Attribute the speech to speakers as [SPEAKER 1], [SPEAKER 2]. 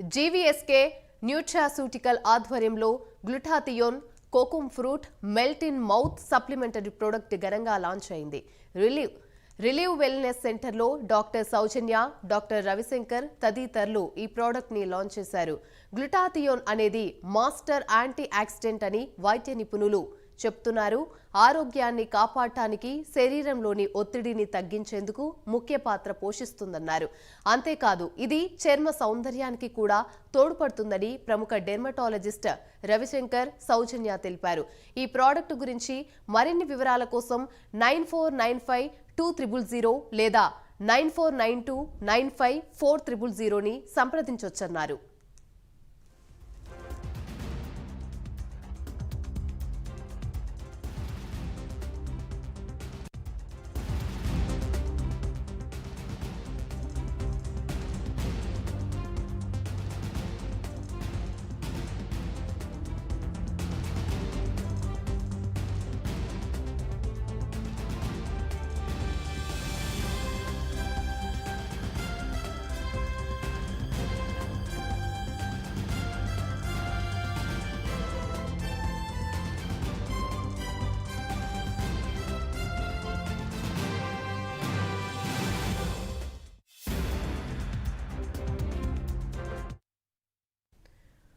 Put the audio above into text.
[SPEAKER 1] జీవీఎస్కే nutraceutical ఆధ్వర్యంలో glutathione kokum fruit melt in mouth supplementary product ఘనంగా launch అయింది. Relieve relieve wellness సెంటర్లో doctor Soujanya doctor Ravishankar తదితరులు ఈ ప్రోడక్ట్ని లాంచ్ చేశారు. గ్లుటాథియోన్ అనేది మాస్టర్ యాంటీ యాక్సిడెంట్ అని వైద్య నిపుణులు చెప్తున్నారు. ఆరోగ్యాన్ని కాపాడటానికి శరీరంలోని ఒత్తిడిని తగ్గించేందుకు ముఖ్య పాత్ర పోషిస్తుందన్నారు. అంతేకాదు ఇది చర్మ సౌందర్యానికి కూడా తోడ్పడుతుందని ప్రముఖ డెర్మటాలజిస్ట్ రవిశంకర్ సౌజన్య తెలిపారు. ఈ ప్రోడక్ట్ గురించి మరిన్ని వివరాల కోసం nine four nine five two triple zero లేదా nine four nine two nine five four triple జీరోని సంప్రదించొచ్చన్నారు.